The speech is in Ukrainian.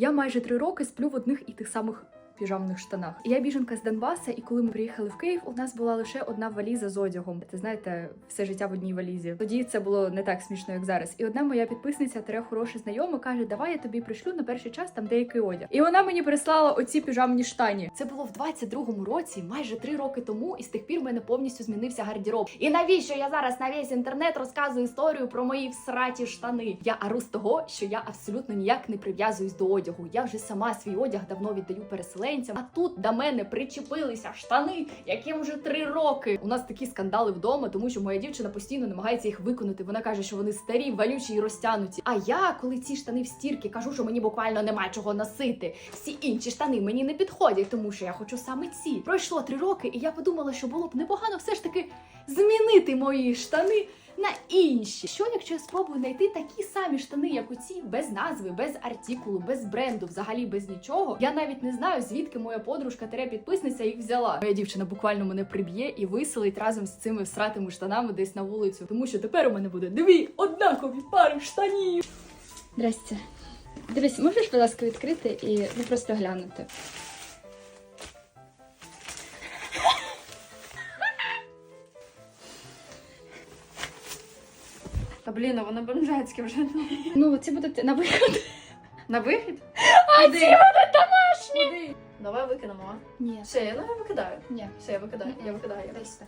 Я майже три роки сплю в одних і тих самих. Піжамних штанах. Я біженка з Донбаса, і коли ми приїхали в Київ, у нас була лише одна валіза з одягом. Ти знаєте, все життя в одній валізі. Тоді це було не так смішно, як зараз. І одна моя підписниця, тере хороша знайома, каже: Давай я тобі пришлю на перший час там деякий одяг. І вона мені прислала оці піжамні штані. Це було в 22-му році, майже три роки тому, і з тих пір в мене повністю змінився гардероб. І навіщо я зараз на весь інтернет розказую історію про мої всраті штани? Я ару з того, що я абсолютно ніяк не прив'язуюсь до одягу. Я вже сама свій одяг давно віддаю переселенцям. А тут до мене причепилися штани, яким вже три роки. У нас такі скандали вдома, тому що моя дівчина постійно намагається їх виконати. Вона каже, що вони старі, валючі і розтянуті. А я, коли ці штани в стірки, кажу, що мені буквально нема чого носити. Всі інші штани мені не підходять, тому що я хочу саме ці. Пройшло три роки, і я подумала, що було б непогано все ж таки змінити мої штани на інші. Що якщо я спробую знайти такі самі штани, як у ці, без назви, без артикулу, без бренду, взагалі без нічого? Я навіть не знаю, звідки моя подружка тере підписниця їх взяла. Моя дівчина буквально мене приб'є і виселить разом з цими всратими штанами десь на вулицю, тому що тепер у мене буде дві однакові пари штанів. Здрасте. Дивись, можеш, будь ласка, відкрити і ну, просто глянути. Та блін, а воно бомжацьке вже. Ну, ці будуть на вихід. На вихід? А ці будуть домашні! Давай викинемо. а? Ні. Все, я ну, я викидаю. Ні. Все, я викидаю. Я викидаю. Дай сюди.